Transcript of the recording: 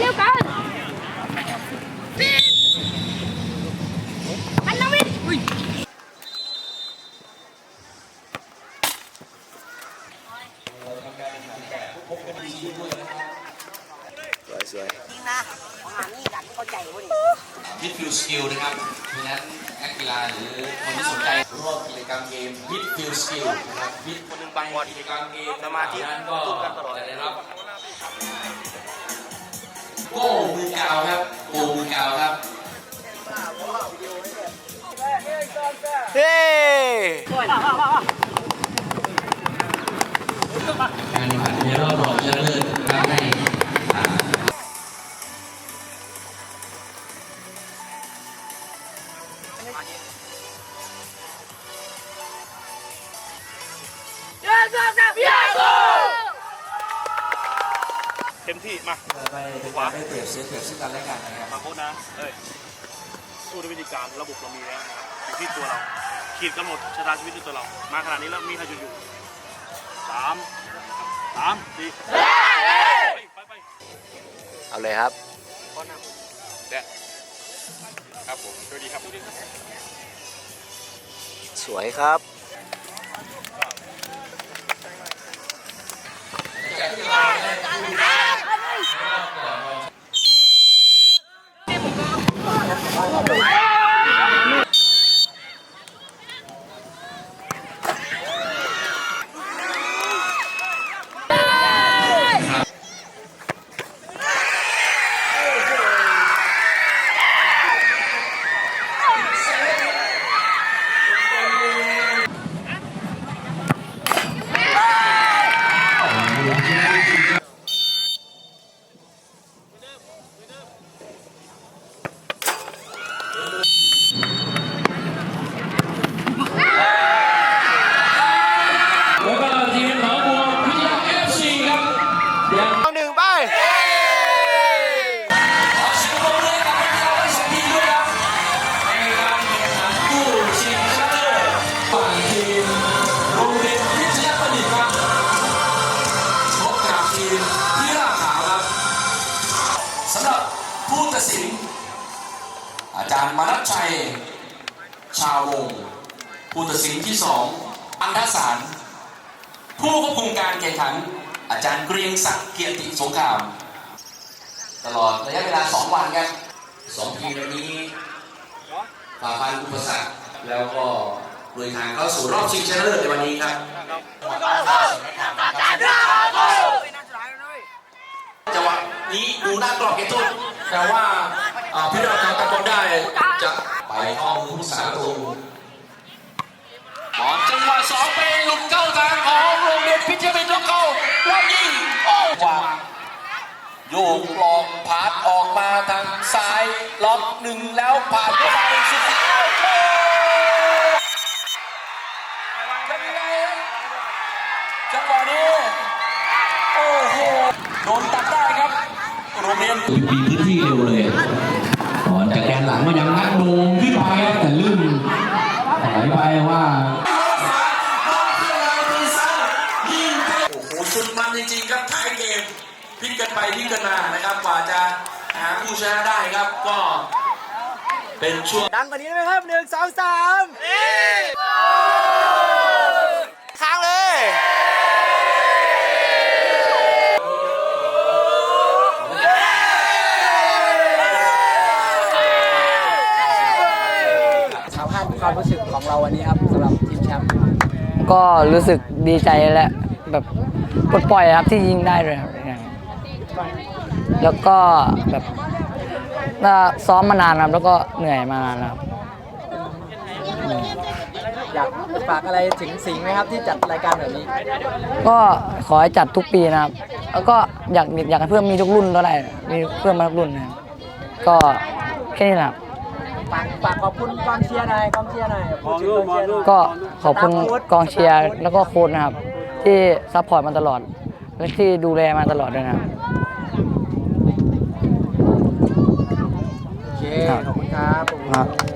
เร็วกันอันนวิทสวยสวยมิดฟิลสกิลนะครับเพราะฉะนั้นนักกีฬาหรือคนที่สนใจร่วมกิจกรรมเกมมิดฟิลสกิลนะครับมิดคนหนึ่งบังบอลกิจกรรมเกมสมาธินั้นก็จะได้รับโก้มือกาวครับโก้มือกาวครับเฮ้ เต็มที่มาไปเป็นการได้เปรียบเสียเปรียบซึ่งกันและกันนะครับมาโค้ชนะเอ้ยสู้ด้วยวิธีการระบบเรามีแล้วนะครับอยู่ที่ตัวเราขีดกำหนดชะตาชีวิตด้วยตัวเรา มาขนาดนี้แล้วมีใครหยุดอยู่สามสามสี่ไปไปไปเอาเลยครับข้อหน้าแดะครับผมสวัสดีครับสวัสดีครับสวยครับแล้ ตัดสิน อาจารย์มนัชชัย ชาววงผู้ตัดสินที่สองอันดสารผู้ควบคุมการแข่งขัน อาจารย์เกรียงศักดิ์เกียรติสงคราม ตลอดระยะเวลา 2 วันครับสองทีมนี้ฝ่าฟันอุปสรรคแล้วก็เดินทางเข้าสู่รอบชิงชนะเลิศในวันนี้ครับจังหวะนี้ดูหน้ากรอบเกมโทษ แต่ว่าอ่าพิราทำตะกอนได้จะไปเข้ามือผู้สาตูบอลจังหวะสองไปหลุดเข้าทางของโรงเรียนพิจิตเป็นล็อกเข้าแล้วยิงโอ้วางโยกลองผ่านออกมาทางซ้ายล็อกหนึ่งแล้วผ่านเข้าไปสุดท้ายเป็นไงจังหวะนี้โอ้โหโดนตัดได้ โรงเรียนมีพื้นที่เร็วเลยก่อนจากแกนหลังมันยังนักโดมขึ้นไปครับแต่ลื่นถอยไปว่าโอ้โหสุดมันจริงๆครับท้ายเกมพลิกกันไปพลิกกันมานะครับกว่าจะหาผู้ชนะได้ครับก็ เป็นช่วงดังกว่านี้ได้ไหมครับหนึ่งสองสามค้างเลย สามารถ ความรู้สึกของเราวันนี้ครับสำหรับทีมแชมป์ก็รู้สึกดีใจและแบบปลดปล่อยครับที่ยิงได้เลยครับแล้วก็แบบก็ซ้อมมานานครับแล้วก็เหนื่อยมานานครับอยากฝากอะไรถึงสิงห์ไหมครับที่จัดรายการแบบนี้ ก็ขอให้จัดทุกปีนะครับ แล้วก็อยากอยากให้เพื่อนมีทุกรุ่นก็ได้มีเพื่อนมาทุกรุ่นนะครับก็แค่นี้แหละครับ ฝากขอบคุณกองเชียร์หน่อยกองเชียร์น่อยขอบคุณกองเชียร์หน่อยก็ขอบคุณกองเชียร์แล้วก็โค้ชนะครับ ที่ซัพพอร์ตมาตลอด และที่ดูแลมาตลอดด้วยนะครับโอเคขอบคุณครับ